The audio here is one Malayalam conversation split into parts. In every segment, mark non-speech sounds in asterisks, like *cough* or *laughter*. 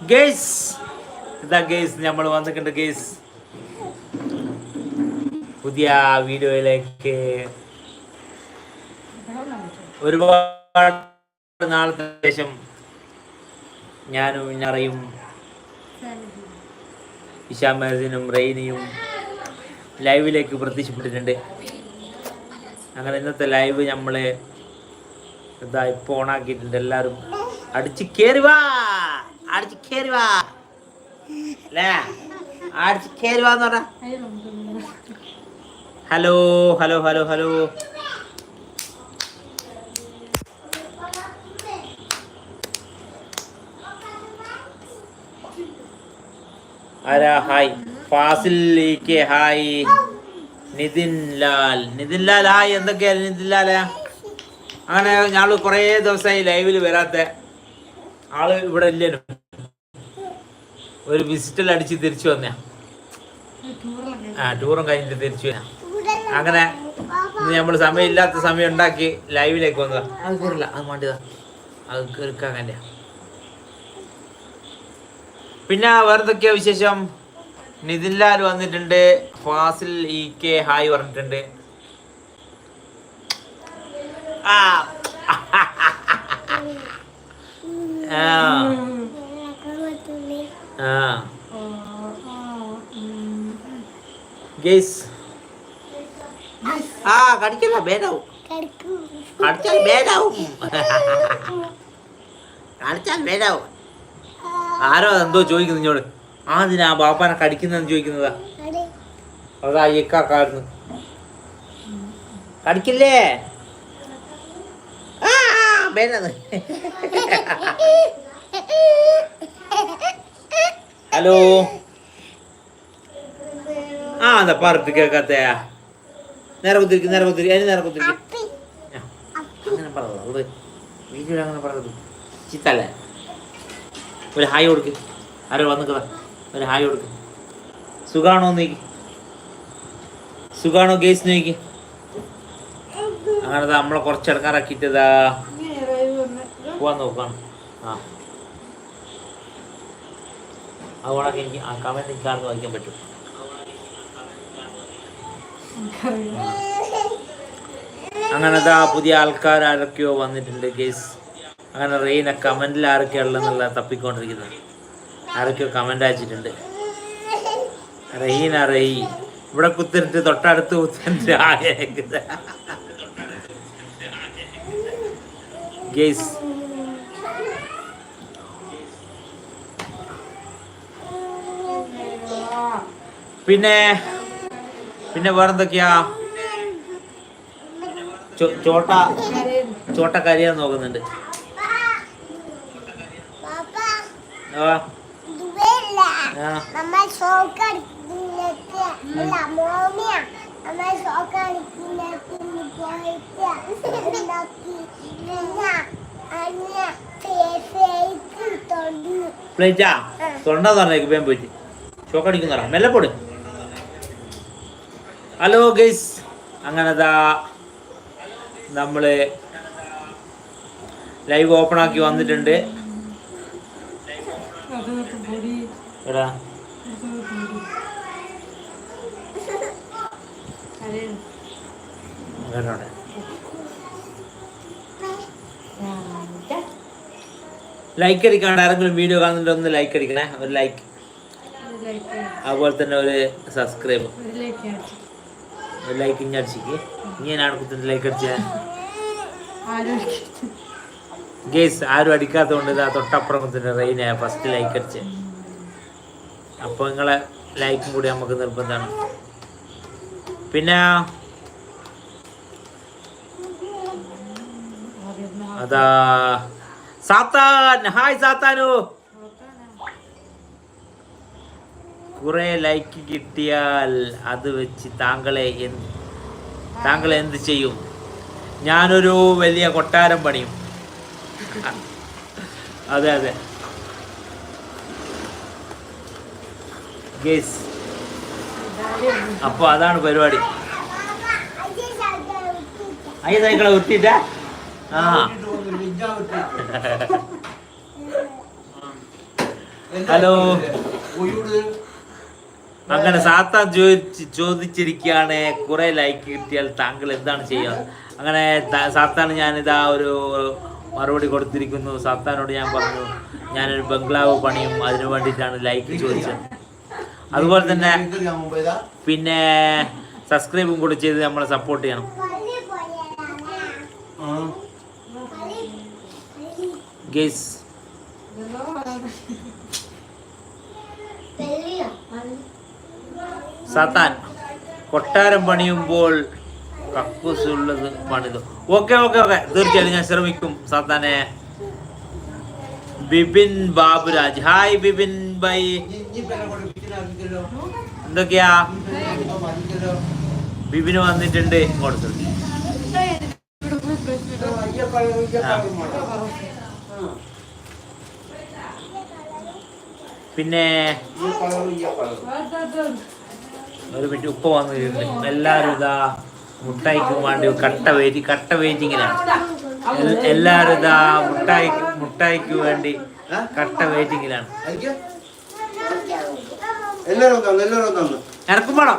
ഗേസ് ഇതാ ഗേസ് നമ്മൾ വന്നിട്ടുണ്ട് ഗേസ് പുതിയ വീഡിയോയിലേക്ക്. ഒരുപാട് നാളത്തെ ശേഷം ഞാനും ഞറയും ഇഷാമേസിനും റെയിനിയും ലൈവിലേക്ക് പ്രത്യക്ഷപ്പെട്ടിട്ടുണ്ട്. അങ്ങനെ ഇന്നത്തെ ലൈവ് നമ്മൾ ഇതാ ഇപ്പോൾ ഓണാക്കിയിട്ടുണ്ട് എല്ലാവരും. അടിച്ച് കയറി വാ! അടിച്ച് കയറി അല്ലേ? അടിച്ച് കയറി വാന്ന് ഹലോ ഹലോ ഹലോ ഹലോ. ആരാ? Hi. Fazil hi. Nithin Lal. Nithin Lal hi. എന്തൊക്കെയാ നിതിൻ ലാലാ? അങ്ങനെ ഞങ്ങൾ കുറേ ദിവസമായി ലൈവിൽ വരാത്ത. ആൾ ഇവിടെ ഇല്ലേനു. ഒരു വിസിറ്റിൽ അടിച്ച് തിരിച്ചു വന്ന ആ ടൂറും കഴിഞ്ഞിട്ട് തിരിച്ചു വന്ന അങ്ങനെ നമ്മൾ സമയമില്ലാത്ത സമയം ഉണ്ടാക്കി ലൈവിലേക്ക് വന്നതാ. അത് കയറില്ല അത് മാണ്ടിയതാ. അത് കയറിക്കാൻ കണ്ട പിന്നെ വേറെന്തൊക്കെയാ വിശേഷം? നിതിൻ ലാൽ വന്നിട്ടുണ്ട്. ഫാസിൽ ഇ കെ ഹായ് പറഞ്ഞിട്ടുണ്ട്. ആ ഗേസ് ആ. കടിക്കല്ല ബേദാവും കടിച്ചാൽ ബേദാവും കടിച്ചാൽ ബേദാവും ആരോ എന്തോ ചോദിക്കുന്നു ഇഞ്ഞോട് ആദ്യം ആ ബാപ്പാനെ കടിക്കുന്നെന്ന് ചോദിക്കുന്നതാ. അതാ ഇക്കാക്കായിരുന്നു കടിക്കില്ലേ? ബേദാന്ന്. ഹലോ. ആ എന്താ പറഞ്ഞിട്ട് കേൾക്കാത്ത നേരെ കുത്തിരിക്കും നേരെ കുത്തിരിക്കും. അതിന് നേരെ കുത്തിരിക്കും. അങ്ങനെ പറയത് വീഡിയോ അങ്ങനെ പറയത് ചിത്തല്ലേ? ഒരു ഹായ് കൊടുക്ക്. ആരോ വന്നിക്കതാ ഒരു ഹായ് കൊടുക്ക്. സുഖാണോ നോക്കി സുഖാണോ ഗേസ് നോക്കി അങ്ങനെ നമ്മളെ കുറച്ച് ഇടങ്ങാറാക്കിയിട്ടതാ. പോവാൻ നോക്കണം ആ അതുകൊണ്ടൊക്കെ എനിക്ക് ആ കമന്റ് എനിക്ക് ആർക്ക് വായിക്കാൻ പറ്റും അങ്ങനത്തെ പുതിയ ആൾക്കാർ ആരൊക്കെയോ വന്നിട്ടുണ്ട് കേസ് അങ്ങനെ റെയിനെ കമന്റിൽ ആരൊക്കെയാ ഉള്ളതെന്നുള്ള തപ്പിക്കൊണ്ടിരിക്കുന്നത്. ആരൊക്കെയോ കമന്റ് അയച്ചിട്ടുണ്ട്. റഹീന റഹി ഇവിടെ കുത്തിരിട്ട് തൊട്ടടുത്ത് കുത്തിരിട്ട് ആയേക്കുന്നത് ഗേസ് പിന്നെ പിന്നെ വേറെന്തൊക്കെയാ? ചോട്ട ചോട്ട കരിയാൻ നോക്കുന്നുണ്ട്. തൊണ്ടു പോയി പോയിട്ട്. ഷോക്ക് അടിക്കുന്നറ മെല്ലെ പോട്. ഹലോ ഗൈസ് അങ്ങനെതാ നമ്മൾ ലൈവ് ഓപ്പൺ ആക്കി വന്നിട്ടുണ്ട്. എടാ. ലൈക്ക് അടിക്കാണ്ട് ആരെങ്കിലും വീഡിയോ കാണുന്നുണ്ടോ ഒന്ന് ലൈക്ക് അടിക്കണേ. ഒരു ലൈക്ക് അതുപോലെ തന്നെ ഒരു സബ്സ്ക്രൈബ് ഇനി അടിച്ചിക്ക്. ഇനി ഞാൻ കുത്തിന്റെ ലൈക്ക് അടിച്ച. ഗേസ് ആരും അടിക്കാത്തതുകൊണ്ട് ഇതാ തൊട്ടപ്പുറം കുത്തിന്റെ റെയിന ഫസ്റ്റ് ലൈക്ക് അടിച്ച്. അപ്പോൾ നിങ്ങളെ ലൈക്കും കൂടി നമുക്ക് നിർബന്ധമാണ് പിന്നെ അതാ സാത്താൻ. ഹായ് സാത്താനു. കുറെ ലൈക്ക് കിട്ടിയാൽ അത് വെച്ച് താങ്കളെ എന്ത് താങ്കൾ എന്ത് ചെയ്യും? ഞാനൊരു വലിയ കൊട്ടാരം പണിയും. *laughs* അതെ അതെ. ഗേസ് അപ്പൊ അതാണ് പരിപാടി. അയ്യ സൈക്കിളെ ഉത്തിട്ട ആ. ഹലോ *laughs* അങ്ങനെ സാത്താൻ ചോദിച്ച് ചോദിച്ചിരിക്കുകയാണ് കുറെ ലൈക്ക് കിട്ടിയാൽ താങ്കൾ എന്താണ് ചെയ്യുക? അങ്ങനെ സാത്താൻ ഞാനിതാ ഒരു മറുപടി കൊടുത്തിരിക്കുന്നു. സാത്താനോട് ഞാൻ പറഞ്ഞു ഞാനൊരു ബംഗ്ലാവ് പണിയും അതിനു വേണ്ടിയിട്ടാണ് ലൈക്ക് ചോദിച്ചത്. അതുപോലെ തന്നെ പിന്നെ സബ്സ്ക്രൈബും കൂടി ചെയ്ത് നമ്മളെ സപ്പോർട്ട് ചെയ്യണം. പള്ളി സാത്താൻ കൊട്ടാരം പണിയുമ്പോൾ കക്കൂസുള്ളത് പണിതു. Okay okay okay. തീർച്ചയായിട്ടും ഞാൻ ശ്രമിക്കും സാത്താനെ. Bipin Baburaj. Hi Bipin bye. എന്തൊക്കെയാ? ബിപിന് വന്നിട്ടുണ്ട്. ഇങ്ങോട്ട് പിന്നെ ഒരു മിനിറ്റ് ഉപ്പ വന്നിട്ടുണ്ട് എല്ലാവരും ഇതാ മുട്ടായിക്കും വേണ്ടി കട്ട വെയിറ്റ് കട്ട വെയിറ്റിങ്ങിലാണ് എല്ലാവരും ഇതാ മുട്ടായി മുട്ടായിക്ക് വേണ്ടി കട്ട വെയിറ്റിങ്ങിലാണ് എനക്കും വേണം.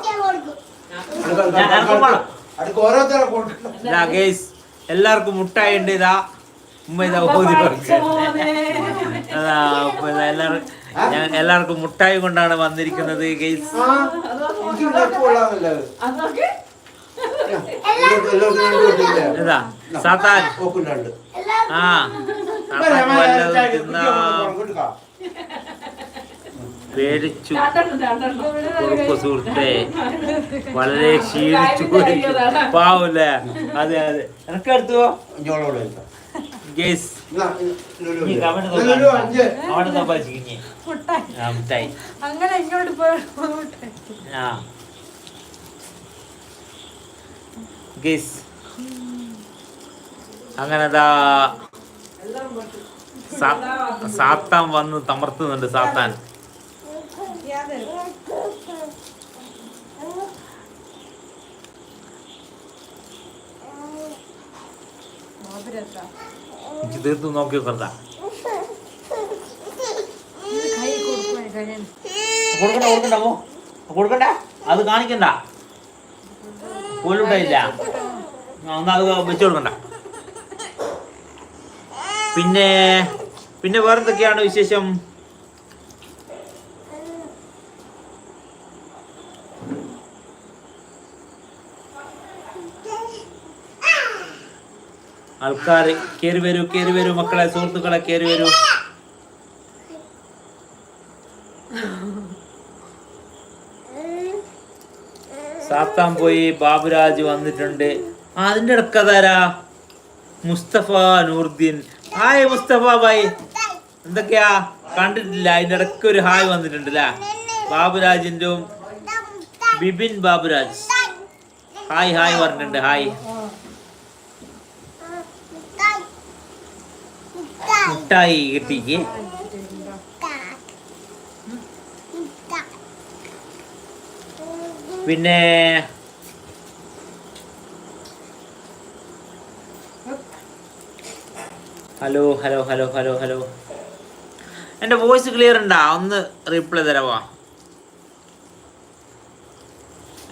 എല്ലാവർക്കും മുട്ടായി ഉണ്ട് ഇതാ ഉമ്മ ഇതാ ഓതി അതാ ഞാൻ എല്ലാവർക്കും മുട്ടായി കൊണ്ടാണ് വന്നിരിക്കുന്നത് ഗേസ് സാത്താൻ. ആ. പേടിച്ചു കുറുപ്പ് സുഹൃത്തെ വളരെ ക്ഷീണിച്ചു പോയി. പാവല്ലേ? അതെ അതെ. എനിക്ക് എടുത്തു. ഗേസ് നീ. കമന്റ് അവിടെ ആ മുട്ടായി. അങ്ങനെ ഇങ്ങോട്ട് പോയി മുട്ടായി. ആ. ഗേസ് അങ്ങനെ ദാ സാ- സാത്താൻ വന്ന് തമർത്തുന്നുണ്ട് സാത്താൻ. ബാബുരത്താ എനിക്ക് തീർത്ത് നോക്കി വെക്കണ്ട. കൊടുക്കണ്ട കൊടുക്കണ്ട പോ. കൊടുക്കണ്ട. അത് കാണിക്കണ്ട. പോലുണ്ടായില്ല. എന്നാ അത് വെച്ച് കൊടുക്കണ്ട. പിന്നെ പിന്നെ വേറെന്തൊക്കെയാണ് വിശേഷം? ആൾക്കാർ കയറി വരൂ കയറി വരൂ മക്കളെ സുഹൃത്തുക്കളെ കയറി വരൂ. സാത്താൻ പോയി ബാബുരാജ് വന്നിട്ടുണ്ട്. ആ, ഇടക്കതാരാ മുസ്തഫ നൂർദ്ദീൻ. ഹായ് മുസ്തഫ ഭായ്. എന്തൊക്കെയാ? കണ്ടിട്ടില്ല. അതിന്റെ ഇടയ്ക്ക് ഒരു ഹായ് വന്നിട്ടുണ്ട് അല്ലേ? ബാബുരാജിന്റെ ബിബിൻ ബാബുരാജ്. ഹായ് ഹായ് പറഞ്ഞിട്ടുണ്ട്. ഹായ്. മുട്ടായി കിട്ടിക്ക്. പിന്നെ hello hello hello hello hello. എന്റെ വോയിസ് ക്ലിയർ ഉണ്ടാ? ഒന്ന് റിപ്ലൈ തരവാ?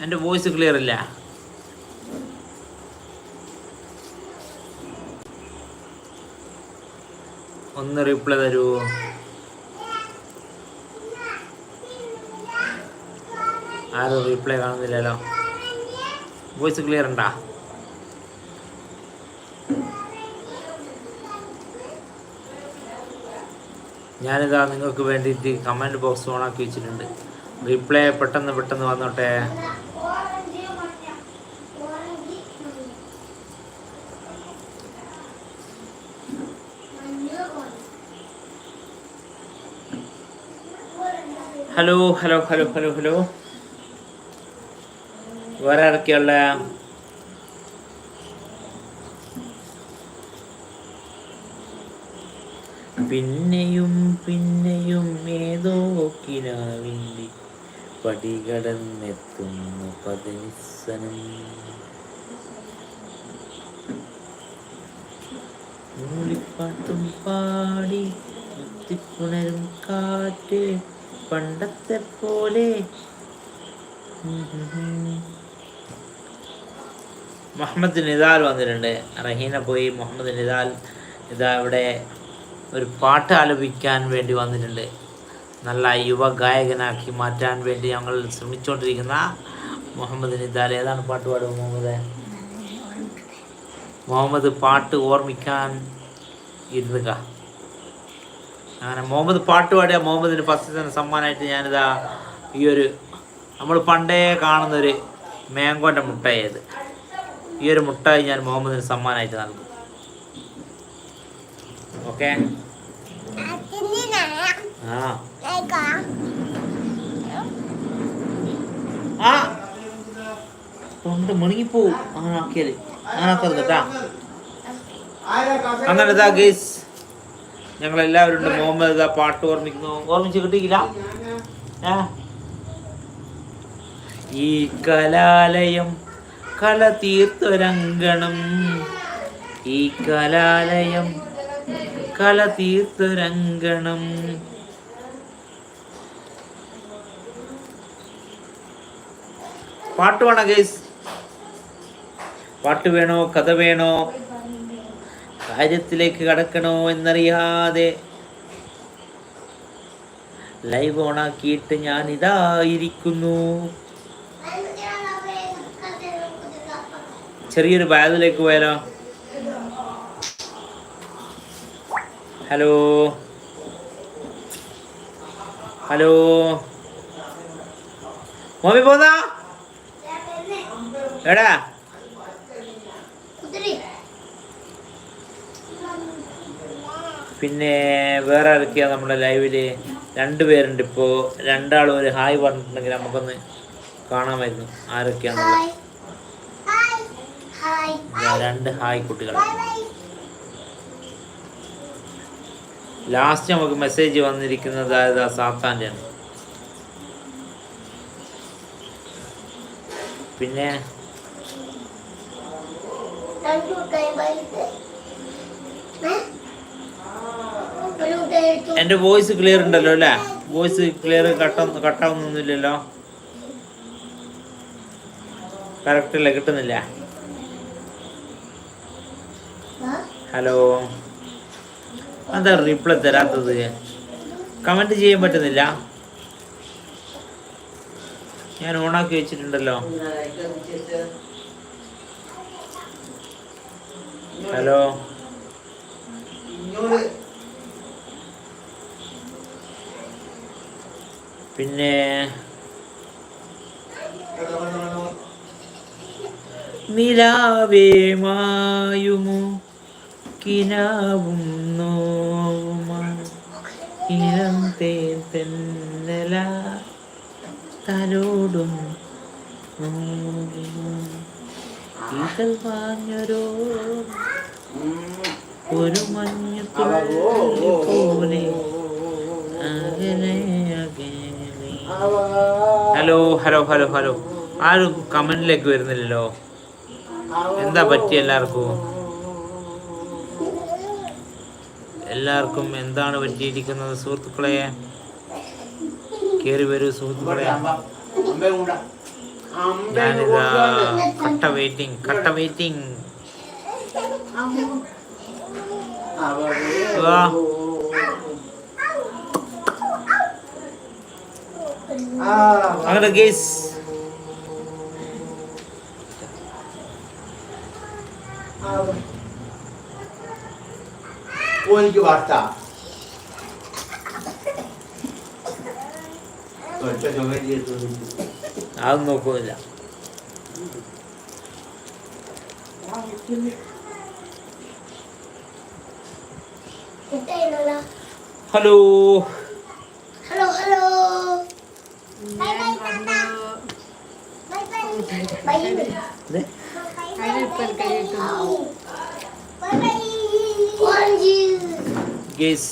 എന്റെ വോയിസ് ക്ലിയർ ഇല്ല. ഒന്ന് റിപ്ലൈ തരൂ. ആരും റിപ്ലൈ കാണുന്നില്ലല്ലോ. വോയിസ് ക്ലിയർ ഉണ്ടാ? ഞാനിതാ നിങ്ങൾക്ക് വേണ്ടിയിട്ട് കമന്റ് ബോക്സ് ഓണാക്കി വെച്ചിട്ടുണ്ട്. റിപ്ലൈ പെട്ടെന്ന് പെട്ടെന്ന് വന്നോട്ടെ. Hello hello hello hello hello വേറെ ആരൊക്കെയുള്ള പിന്നെയും പിന്നെയും ഏതോ കിനാവിന്റെ പടികടന്നെത്തുന്നു പതിനിസനം. മൂളിപ്പാട്ടും പാടി കാറ്റ് പണ്ടത്തെ പോലെ. മുഹമ്മദ് നിദാൽ വന്നിട്ടുണ്ട്. റഹീന പോയി മുഹമ്മദ് നിദാൽ ഇതാ ഇവിടെ ഒരു പാട്ട് ആലപിക്കാൻ വേണ്ടി വന്നിട്ടുണ്ട്. നല്ല യുവ ഗായകനാക്കി മാറ്റാൻ വേണ്ടി ഞങ്ങൾ ശ്രമിച്ചുകൊണ്ടിരിക്കുന്ന മുഹമ്മദ് നിദാൽ ഏതാണ് പാട്ട് പാടുക മുഹമ്മദ്? മുഹമ്മദ് പാട്ട് ഓർമ്മിക്കാൻ ഇരുന്നുക. അങ്ങനെ മുഹമ്മദ് പാട്ട് പാടിയ മുഹമ്മദിന് ഫസ്റ്റ് തന്നെ സമ്മാനമായിട്ട് ഞാനിതാ ഈ ഒരു നമ്മൾ പണ്ടേ കാണുന്നൊരു മാങ്കോന്റെ മുട്ടായത് ഈ ഒരു മുട്ടായി ഞാൻ മുഹമ്മദിന് സമ്മാനമായിട്ട് നൽകും. ഓക്കെ? ആ. തൊണ്ട് മുണങ്ങിപ്പോവും. അങ്ങനെ ആക്കിയാൽ അങ്ങനെ ആക്കരുത് കേട്ടാ അങ്ങനെ ഇതാ ഗേസ് ഞങ്ങൾ എല്ലാവരും ഉണ്ട്. മുഹമ്മദ് പാട്ട് ഓർമ്മിക്കുന്നു. ഓർമ്മിച്ച് കിട്ടിയില്ല? ഈ കലാലയം കല തീർത്തൊരങ്കണം. ഈ കലാലയം കല തീർത്തൊരങ്കണം. പാട്ട് വേണോ കേസ് പാട്ട് വേണോ? കഥ വേണോ? കാര്യത്തിലേക്ക് കടക്കണോ എന്നറിയാതെ ലൈവ് ഓണാക്കിയിട്ട് ഞാൻ ഇതായിരിക്കുന്നു ചെറിയൊരു ബാഗിലേക്ക് പോയാലോ? ഹലോ? ഹലോ? മോമി പോന്നാ? എടാ പിന്നെ വേറെ ആരൊക്കെയാണ് നമ്മുടെ ലൈവിൽ രണ്ടുപേരുണ്ട് ഇപ്പോൾ രണ്ടാൾ ഒരു ഹായ് പറഞ്ഞിട്ടുണ്ടെങ്കിൽ നമുക്കൊന്ന് കാണാമായിരുന്നു. ആരൊക്കെയാണ് രണ്ട് ഹായ് കുട്ടികൾ ലാസ്റ്റ് നമുക്ക് മെസ്സേജ് വന്നിരിക്കുന്നത് അതായത് ആ സാത്താന്റെ ആണ്. പിന്നെ എന്റെ വോയിസ് ക്ലിയർ ഉണ്ടല്ലോ അല്ലേ? വോയിസ് ക്ലിയർ കട്ട കട്ടാവുന്നൊന്നുമില്ലല്ലോ. കറക്റ്റ് അല്ലേ? കിട്ടുന്നില്ല. ഹലോ എന്താ റിപ്ലൈ തരാത്തത്. കമന്റ് ചെയ്യാൻ പറ്റുന്നില്ല. ഞാൻ ഓണാക്കി വെച്ചിട്ടുണ്ടല്ലോ. ഹലോ പിന്നെ നിലാവേ മായുമോ കിനാവും നോവുമാണ് ഇളം തേ തെന്നല തലോടും വാഞ്ഞൊരോ ഒരു മഞ്ഞ പോലെ ഹലോ ഹലോ ഹലോ ഹലോ ആരും കമന്റിലേക്ക് വരുന്നില്ലല്ലോ എന്താ പറ്റി എല്ലാവർക്കും എല്ലാവർക്കും എന്താണ് പറ്റിയിരിക്കുന്നത് സുഹൃത്തുക്കളെ കയറി വരൂ സുഹൃത്തുക്കളെ ഞാനിതാ കട്ട വെയിറ്റിംഗ് കട്ട വെയിറ്റിംഗ് വാ. അങ്ങനെ ഗേസ് ഓനിക്ക് വാർത്ത. അതൊന്നും നോക്കുന്നില്ല. Hello. Hello hello. Guys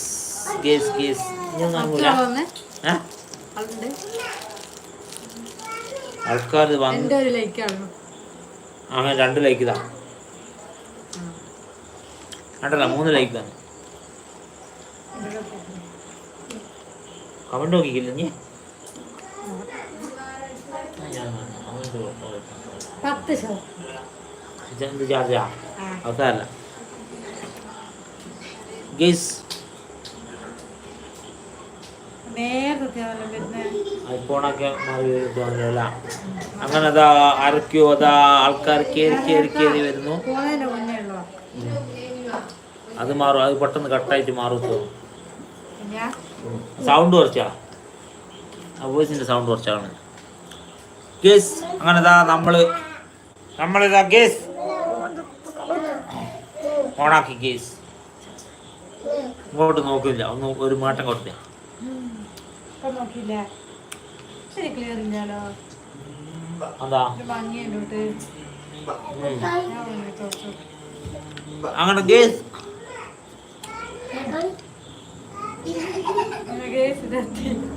guys guys. ഞാൻ കാണൂല ആൾക്കാർ വന്ന്? അങ്ങനെ രണ്ട് ലൈക്ക് ഇതാ. രണ്ടല്ല മൂന്ന് ലൈക്ക് തന്നെ കമന്റ് നോക്കിക്കില്ല നീ പത്ത് ചാർജാ ഗേസ് ഐഫോണൊക്കെ മാറി അങ്ങനെ അതാ ആരൊക്കെയോ അതാ ആൾക്കാർ കയറി കയറി കയറി വരുന്നു. അത് മാറും. അത് പെട്ടെന്ന് കട്ടായിട്ട് മാറും സൗണ്ട് കുറച്ചാ? ആ വോയിസിന്റെ സൗണ്ട് കുറച്ചാണ്. ഗേസ് അങ്ങനെ ഇതാ നമ്മൾ നമ്മളിതാ ഗേസ് ഓണാക്കി ഗേസ് ഇങ്ങോട്ട് നോക്കില്ല ഒന്ന് ഒരു മാറ്റം കൊടുത്തേ. ചോദിച്ചു. അങ്ങനെ ഗേസ്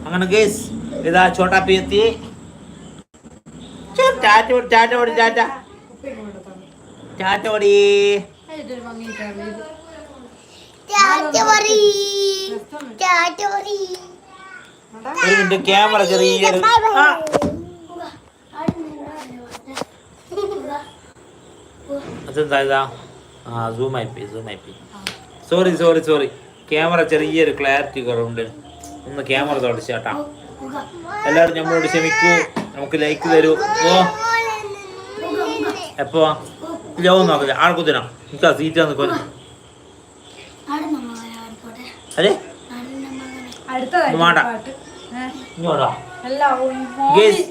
അങ്ങനെ ഗേസ് ഇതാ ചോട്ടാ പി എത്തി ചോ, ടാറ്റ ഓടി, ചാറ്റ ഓടി കൊടുത്തു ടാറ്റ ഓടി. ക്യാമറ ചെറിയൊരു ആ, അതെന്താ ഇതാ? ആ സൂം ആയിപ്പോയി സൂം ആയിപ്പോയി സോറി സോറി സോറി ക്യാമറ ചെറിയൊരു ക്ലാരിറ്റി കുറവുണ്ട്. ഒന്ന് ക്യാമറ തുടച്ചേട്ടാ എല്ലാവരും നമ്മളോട് ക്ഷമിക്കൂ. നമുക്ക് ലൈക്ക് തരൂ. ഓ. എപ്പോ? ലവ് നോക്കില്ല ആൾക്കുത്തിനാ എനിക്ക് ആ സീറ്റ് ഗേസ്.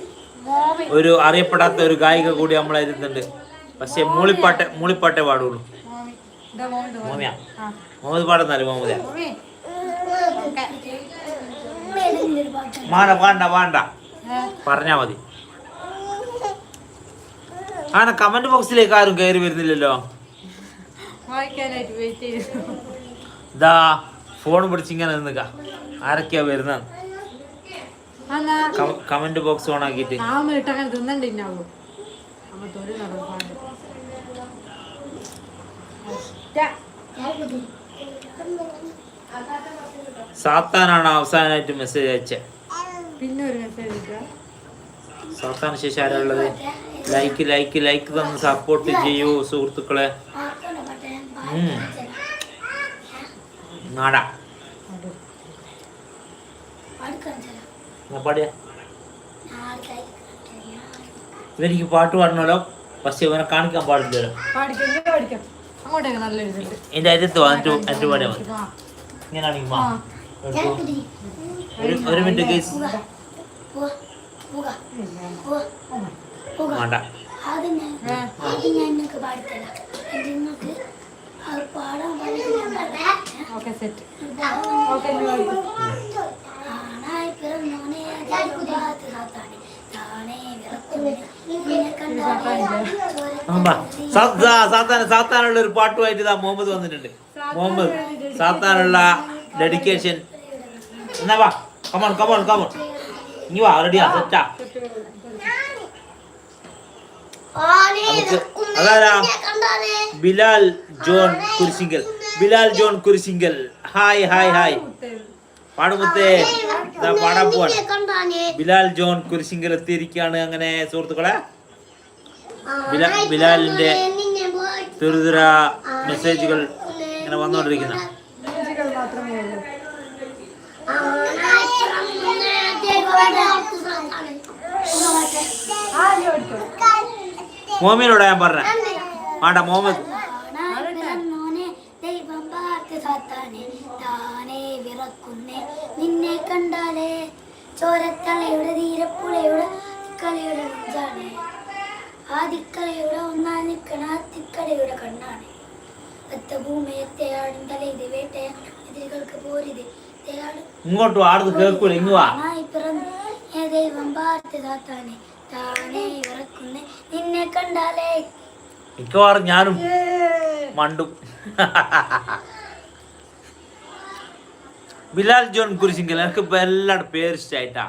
മോമി ഒരു അറിയപ്പെടാത്ത ഒരു ഗായിക കൂടി നമ്മളായിരുന്നുണ്ട് പക്ഷെ മൂളിപ്പാട്ടെ മൂളിപ്പാട്ടേ പാടുള്ളൂ മോമി ഇതാ മോമി ഇതാ മോമി. മോമിയാ. മുഹമ്മദ് പാടുന്നാൽ മുഹമ്മദ് മോമി. വേണ്ട വേണ്ട വേണ്ട? പറഞ്ഞാ മതി. ആണ് കമന്റ് ബോക്സിലേക്ക് ആരും കയറി വരുന്നില്ലല്ലോ? ഇതാ ഫോൺ പിടിച്ച് ഇങ്ങനെ നിന്നുക. ആരൊക്കെയാ വരുന്നത് കമന്റ് ബോക്സ് ഓൺ ആക്കിയിട്ട്. തിന്നണ്ടിന്നാവൂ സാത്താനാണ് അവസാനമായിട്ട് മെസ്സേജ് അയച്ചത് പിന്നെ ഒരു മെസ്സേജ് സാത്താന് ശേഷം ആരാ ലൈക്ക് ലൈക്ക് ലൈക്ക് തന്ന് സപ്പോർട്ട് ചെയ്യൂ സുഹൃത്തുക്കളെ. നാടാ. പാടിയ? ഇവനിക്ക് പാട്ട് പാടണമല്ലോ. പക്ഷെ ഇവനെ കാണിക്കാൻ പാടില്ലല്ലോ. അങ്ങോട്ടേക്ക് നല്ല എഴുതുണ്ട് ഇങ്ങനെയാണെങ്കിൽ വാ. ഒരു മിനിറ്റ് കേസ് വേണ്ട. ഓക്കെ സെറ്റ് ഓക്കെ സാത്താനുള്ള ഒരു പാട്ടുമായിട്ട് ഇതാ മുഹമ്മദ് വന്നിട്ടുണ്ട്. മുഹമ്മദ് സാത്താനുള്ള ഡെഡിക്കേഷൻ എന്നാ വാ. കമോൺ കമോൺ കമോൺ ഇനി വാ റെഡിയാ സെറ്റാ അതാരാ? Bilal John Kurisinkal. Bilal John Kurisinkal. Hi hi hi പാടുമുത്തേ ഇതാ പാടാൻ പോവാൻ ബിലാൽ ജോൺ കുരിശിങ്കൽ എത്തിയിരിക്കുകയാണ് അങ്ങനെ സുഹൃത്തുക്കളെ. ബിലാ ബിലാലിന്റെ തുരുതുര മെസ്സേജുകൾ ഇങ്ങനെ വന്നുകൊണ്ടിരിക്കുന്ന. മോമിനോടാ ഞാൻ പറഞ്ഞ. വേണ്ട മുഹമ്മദ് നിന്നെ കണ്ടാലേ ചോരത്തളയുടെ തീരപ്പുഴയുടെ തിക്കളയുടെ നെഞ്ചാണ്. ആ തിക്കളയുടെ ഒന്നാം നിൽക്കണ ആ തിക്കളയുടെ കണ്ണാണ്. അത്ത ഭൂമിയത്തെ ആടും തലയത് വേട്ടയാണ് എതിരുകൾക്ക് പോരിത് ഇങ്ങോട്ട് ആടുന്ന് കേൾക്കൂല ദൈവം പാർത്ത് താനേ നിന്നെ കണ്ടാലേ. മിക്കവാറും ഞാനും മണ്ടും. *laughs* ബിലാൽ ജോൺ കുരിശിങ്കൽ എനിക്ക് എല്ലാവരുടെ പേര് ഇഷ്ടമായിട്ടാ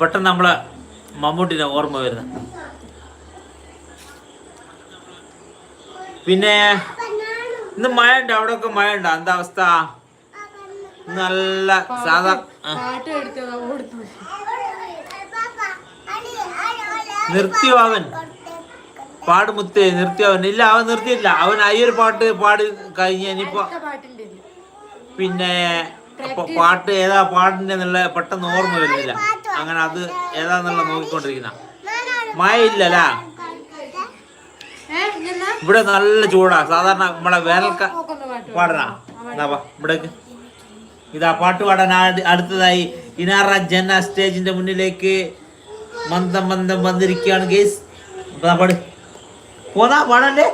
പെട്ടെന്ന് നമ്മളെ മമ്മൂട്ടിനെ ഓർമ്മ വരുന്നത് പിന്നെ ഇന്ന് മഴ ഉണ്ട് അവിടെ ഒക്കെ മഴ ഉണ്ടോ എന്താ അവസ്ഥ? നല്ല സാധാ നിർത്തിയോ അവൻ പാട് മുത്തേ നിർത്തി അവൻ. ഇല്ല അവൻ നിർത്തിയില്ല. അവൻ അയ്യൊരു പാട്ട് പാടി കഴിഞ്ഞ് ഇനിയിപ്പോ പിന്നെ പാട്ട് ഏതാ പാടിന്റെ എന്നുള്ള പെട്ടെന്ന് ഓർമ്മ വരുന്നില്ല. അങ്ങനെ അത് ഏതാന്നുള്ള നോക്കിക്കൊണ്ടിരിക്കുന്ന. മഴ ഇല്ലല്ല ഇവിടെ നല്ല ചൂടാ. സാധാരണ നമ്മളെ വേനൽക്ക പാടനാ പാടണ? എന്നാ ഇവിടേക്ക്. ഇതാ പാട്ട് പാടാൻ അടുത്തതായി ഇനാറ ജന സ്റ്റേജിന്റെ മുന്നിലേക്ക് മന്ദം മന്ദം വന്നിരിക്കുകയാണ് ഗേസ്. പാട്. പോന്നാ? പാടണ്ടേ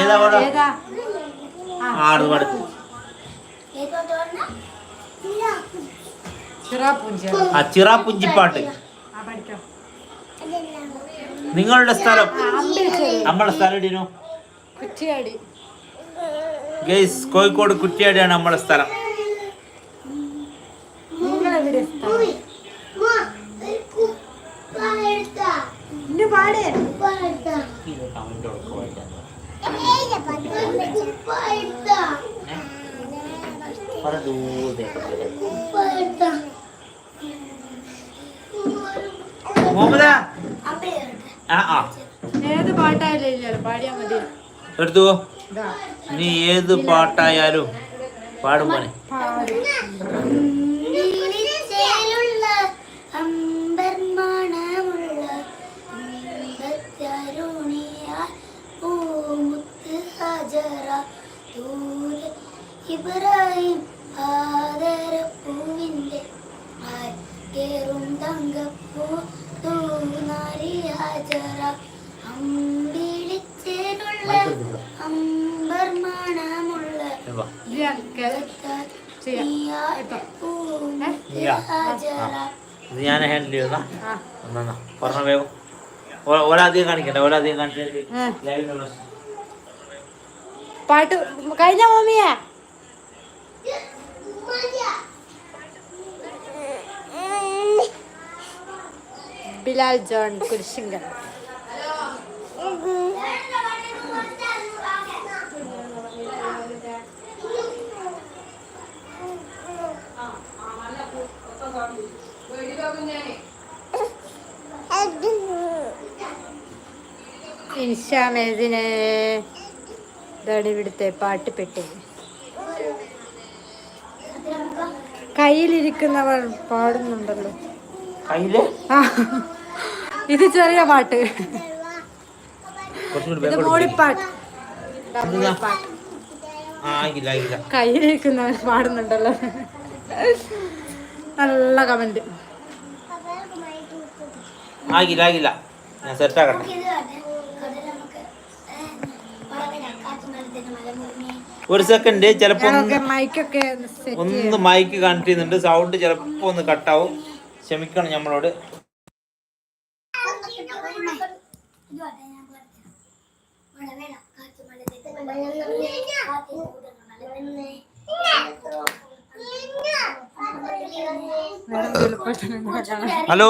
ഏതാ പാടാ? ഏതാ? ആട് പാട്. ആ ചിറാപ്പുഞ്ചിപ്പാട്ട് നിങ്ങളുടെ സ്ഥലം? നമ്മളെ സ്ഥലം ഇടിനു ഗേസ് കോഴിക്കോട് കുറ്റിയാടിയാണ് നമ്മളെ സ്ഥലം? ഇന്ന് പാടേ. മുഹമ്മദ. ആ ആ. ഏത് പാട്ടായാലും പാടിയാ മതി. എടുത്തു നീ ഏത് പാട്ടായാലും പാടും പോലെ പാടി. ഹജറ. ദൂരെ ഇബ്രാഹിം ആദരപ്പൂവിന്റെ കേറും തങ്കപ്പൂ തൂനാരി ഹാജറ. അമ്പിളിച്ചേലുള്ള അമ്പർ മണമുള്ള ഞാൻ ഹാൻഡിൽ ചെയ്താ പറഞ്ഞ വേഗം. ഓലാദ്യം കാണിക്കണ്ട ആ. ലൈവിലുള്ള പാട്ട് കഴിഞ്ഞ മമ്മിയാ? ബിലാൽ ജോൺ കുരിശിങ്കൽ ഇൻഷാമേദിനെ ഇതാണ് ഇവിടുത്തെ പാട്ടുപെട്ടി. കയ്യിലിരിക്കുന്നവർ പാടുന്നുണ്ടല്ലോ. ഇത് ചെറിയ പാട്ട്. ഇത്. മോളിപ്പാട്ട്. കയ്യിലിരിക്കുന്നവർ പാടുന്നുണ്ടല്ലോ. നല്ല കമന്റ്. ആകില്ല ആകില്ല ഞാൻ സെറ്റ് ആക്കട്ടെ. ഒരു സെക്കൻഡ് ചിലപ്പോ ഒന്ന് ഞങ്ങൾക്ക് സെറ്റ് ഒന്ന് മൈക്ക് കണക്ട് ചെയ്യുന്നുണ്ട്. സൗണ്ട് ചിലപ്പോ ഒന്ന് കട്ടാവും ക്ഷമിക്കണം നമ്മളോട് ഹലോ.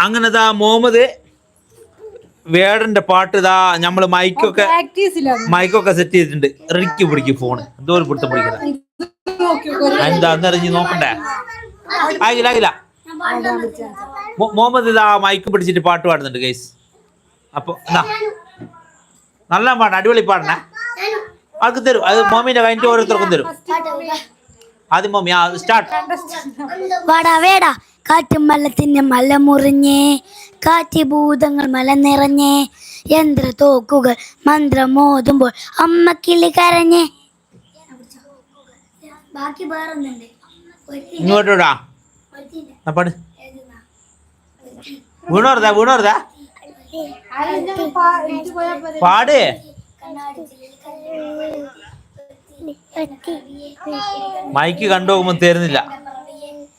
അങ്ങനെതാ മുഹമ്മദ് വേടന്റെ പാട്ട് ഇതാ നമ്മൾ മൈക്കൊക്കെ മൈക്കൊക്കെ സെറ്റ് ചെയ്തിട്ടുണ്ട്. റിക്ക് പിടിക്കും ഫോണ് എന്തോ ഒരു പിടുത്തം പിടിക്കുന്നത് എന്താ അന്നറിഞ്ഞ് നോക്കണ്ടേ? ആയില്ല ആയില്ല മുഹമ്മദ് ഇതാ മൈക്ക് പിടിച്ചിട്ട് പാട്ട് പാടുന്നുണ്ട് ഗൈസ് അപ്പൊ എന്നാ നല്ല പാട്ട് അടിപൊളി പാടണേ. ആൾക്ക് തരും. അത് മോമിന്റെ കഴിഞ്ഞിട്ട് ഓരോരുത്തർക്കും തരും. ആദ്യം മോമി ആ സ്റ്റാർട്ട് വാടാ വേടാ. കാറ്റും മലത്തിന്റെ മല മുറിഞ്ഞേ കാറ്റ് ഭൂതങ്ങൾ മല നിറഞ്ഞേ യന്ത്ര തോക്കുകൾ മന്ത്രമോതുമ്പോൾ അമ്മ കിളി കരഞ്ഞേ ബാക്കി വേറൊന്നുണ്ട് ഇങ്ങോട്ട് വിടാ പാട് വീണോർതാ വീണോർതാ പാട് മൈക്ക് കണ്ടുപോകുമ്പോ തരുന്നില്ല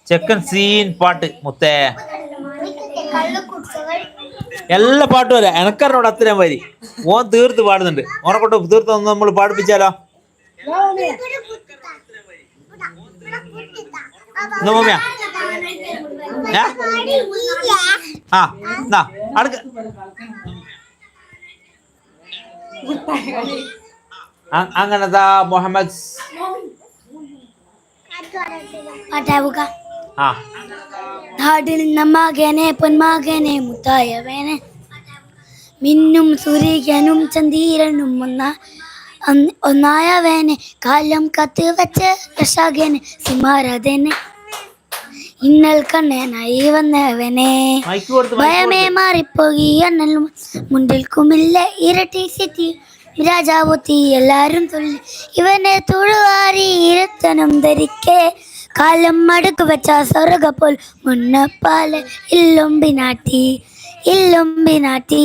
ചെക്കൻ സീൻ പാട്ട് മുത്തേ. എല്ലാ പാട്ടും അല്ല എനക്കറിനോട് അത്രയും വരി. ഓൻ തീർത്ത് പാടുന്നുണ്ട്. ഓനെ തീർത്ത് ഒന്ന് നമ്മൾ പാടിപ്പിച്ചാലോ? മമ്മിയാ ആ അടുക്ക. മുഹമ്മദ് പാട്ടാവുക നാടിൽ നിന്ന മകനെ പൊന്മകനെ മുത്തായവനെ. മിന്നും സൂര്യനും ചന്ദ്രനും ഒന്ന ഒന്ന് ഒന്നായവനെ. കാലം കത്ത് വെച്ച് രക്ഷകന് സിംഹാരഥനെ ഇന്നൽ കണ്ണനായി വന്നവനെ. ഭയമേ. മാറിപ്പോയി അണ്ണലും മുണ്ടിൽ കുമില്ല ഇരട്ടി സിറ്റി. രാജാവൊത്തി എല്ലാരും തുള്ളി. ഇവനെ തുഴുവാരി ഇരത്തനം ധരിക്കേ. காலம் மடுக்கு வச்சா சொருக போல் முன்னப்பால இல்லொம்பி நாட்டி இல்லொம்பி நாட்டி.